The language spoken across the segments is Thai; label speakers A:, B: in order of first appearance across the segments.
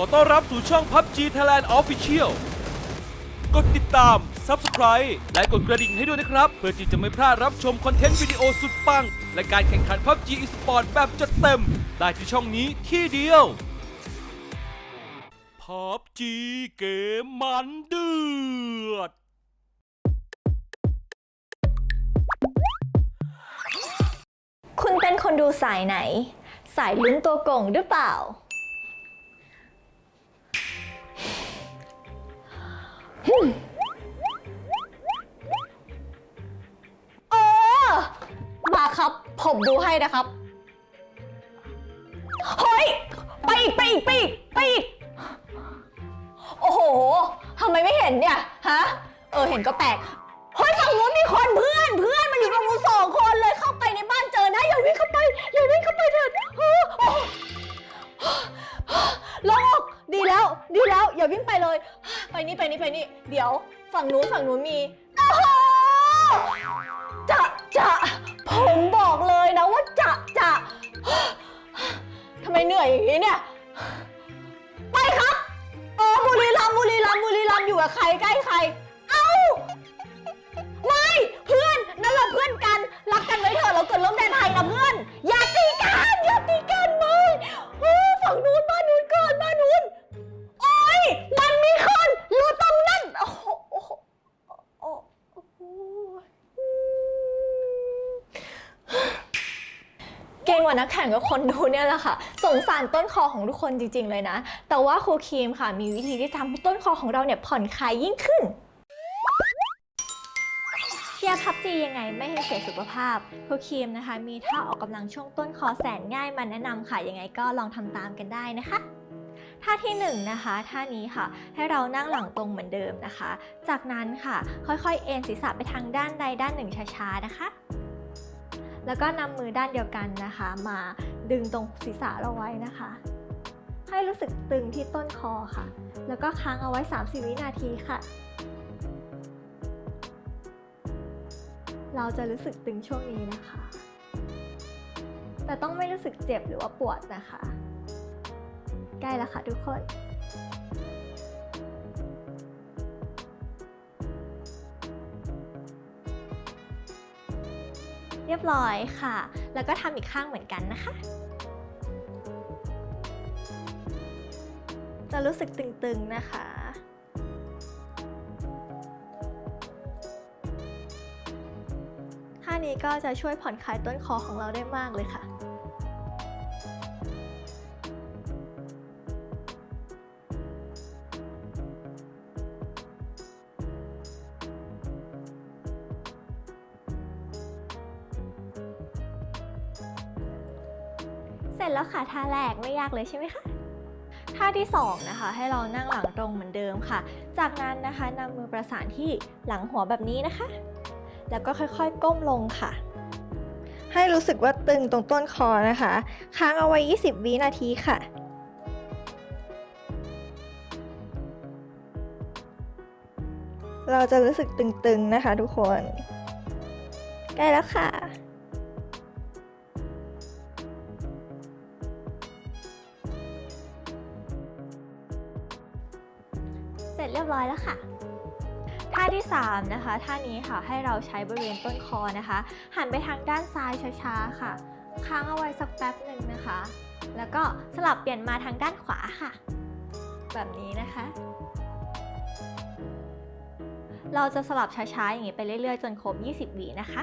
A: ขอต้อนรับสู่ช่อง PUBG Thailand Official กดติดตาม Subscribe และกดกระดิ่งให้ด้วยนะครับ เพื่อที่จะไม่พลาดรับชมคอนเทนต์วิดีโอสุดปัง และการแข่งขัน PUBG Esport แบบจัดเต็ม ได้ที่ช่องนี้ที่เดียว PUBG เกมมันเดือด
B: คุณเป็นคนดูสายไหน สายลุ้นตัวโก่งหรือเปล่า บผมดูให้นะครับ เฮ้ย ไปอีกไปอีกไปอีกไปอีก โอ้โห ทำไมไม่เห็นเนี่ย ฮะ เออ เห็นก็แปลก เฮ้ยฝั่งนู้นมีคนเพื่อน เพื่อนมันอยู่ตรงนู้นสองคนเลย เข้าไปในบ้านเจอนะอย่าวิ่งเข้าไปอย่าวิ่งเข้าไปเถิดเออโอ้ลงออกดีแล้ว ดีแล้ว อย่าวิ่งไปเลย ไปนี่ไปนี่ไปนี่ เดี๋ยว ฝั่งนู้นฝั่งนู้นมีโอ้โหจะจะ ไมเหนื่อยอย่างนี้เนี่ย ไปครับ เออบุรีรัมย์บุรีรัมย์บุรีรัมย์อยู่กับใครใกล้ใคร ว่านักแข่งกับคนดูเนี่ยแหละค่ะ สงสารต้นคอของทุกคนจริง ๆ เลยนะ แต่ว่าครูครีมค่ะ มีวิธีที่ทำให้ต้นคอของเราเนี่ยผ่อนคลายยิ่งขึ้นเชียร์พับจียังไงไม่ให้เสียสุขภาพครูครีมนะคะ มีท่าออกกำลังช่วงต้นคอแสนง่ายมาแนะนำค่ะ ยังไงก็ลองทำตามกันได้นะคะท่าที่1นงนะคะท่านี้ค่ะ ให้เรานั่งหลังตรงเหมือนเดิมนะคะ จากนั้นค่ะ ค่อยๆ เอ็นศีรษะไปทางด้านใดด้านหนึ่งช้าๆนะคะ แล้วก็นำมือด้านเดียวกันนะคะ มาดึงตรงศีรษะเราไว้นะคะ ให้รู้สึกตึงที่ต้นคอค่ะ แล้วก็ค้างเอาไว้ 30 วินาทีค่ะ เราจะรู้สึกตึงช่วงนี้นะคะ แต่ต้องไม่รู้สึกเจ็บหรือว่าปวดนะคะ ใกล้แล้วค่ะทุกคน เรียบร้อยค่ะ แล้วก็ทำอีกข้างเหมือนกันนะคะ จะรู้สึกตึงๆนะคะท่านี้ก็จะช่วยผ่อนคลายต้นคอของเราได้มากเลยค่ะ จแล้วค่ะท่าแรกไม่ยากเลยใช่ไหมคะท่าที่สองนะคะให้เรานั่งหลังตรงเหมือนเดิมค่ะ จากนั้นนะคะนำมือประสานที่หลังหัวแบบนี้นะคะ แล้วก็ค่อยๆก้มลงค่ะ ให้รู้สึกว่าตึงตรงต้นคอนะคะ ค้างเอาไว้ 20 วินาทีค่ะเราจะรู้สึกตึงๆนะคะทุกคน ใกล้แล้วค่ะ จเรียบร้อยแล้วค่ะท่าที่ 3 นะคะ ท่านี้ค่ะให้เราใช้บริเวณต้นคอนะคะ หันไปทางด้านซ้ายช้าๆค่ะ ค้างเอาไว้สักแป๊บหนึ่งนะคะ แล้วก็สลับเปลี่ยนมาทางด้านขวาค่ะ แบบนี้นะคะ เราจะสลับช้าๆอย่างนี้ไปเรื่อยๆ จนครบ 20วินะคะ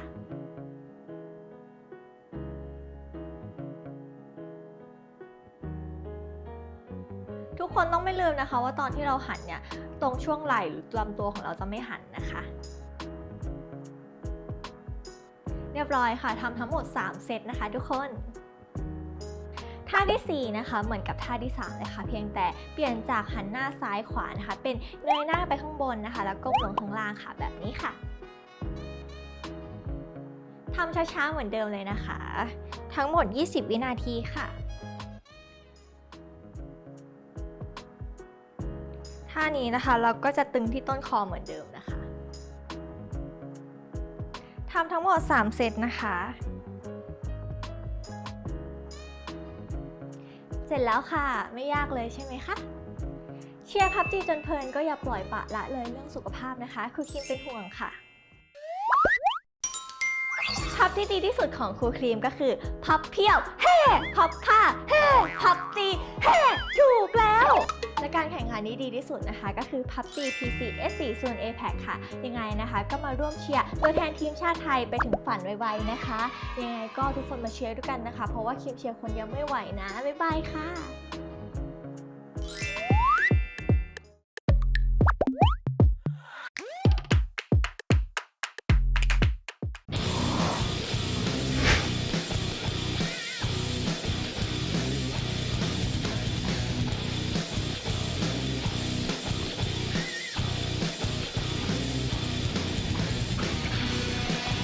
B: ทุกคนต้องไม่ลืมนะคะ ว่าตอนที่เราหันเนี่ยตรงช่วงไหล่หรือลำตัวของเราจะไม่หันนะคะ เรียบร้อยค่ะทำทั้งหมด 3 เซตนะคะ ทุกคนท่าทีสี่4นะคะเหมือนกับท่าที่3เลยค่ะเพียงแต่เปลี่ยนจากหันหน้าซ้ายขวานะคะ เป็นเงยหน้าไปข้างบนนะคะ แล้วก้มลงข้างล่างค่ะแบบนี้ค่ะทำช้าๆเหมือนเดิมเลยนะคะ ทั้งหมด 20 วินาทีค่ะ ท่านี้นะคะเราก็จะตึงที่ต้นคอเหมือนเดิมนะคะทำทั้งหมด 3 เซตนะคะ7ร็จแล้วค่ะไม่ยากเลยใช่ไหมคะเชียร์พับจีจนเพลินก็อย่าปล่อยปะละเลยเรื่องสุขภาพนะคะครูคิมเป็นห่วงค่ะ พับที่ดีที่สุดของครูครีมก็คือ พับเพียวเฮ่พับผ้าเฮ่พับจีเฮ่ถูกแล้ว และการแข่งขันนี้ดีที่สุดนะคะ ก็คือพับจี PC S4 ส่วน APEC ค่ะ ยังไงนะคะ ก็มาร่วมเชียร์ตัวแทนทีมชาติไทยไปถึงฝันไวๆนะคะ ยังไงก็ทุกคนมาเชียร์ด้วยกันนะคะ เพราะว่าคิมเชียร์คนเดียวไม่ไหวนะ บ๊ายบายค่ะ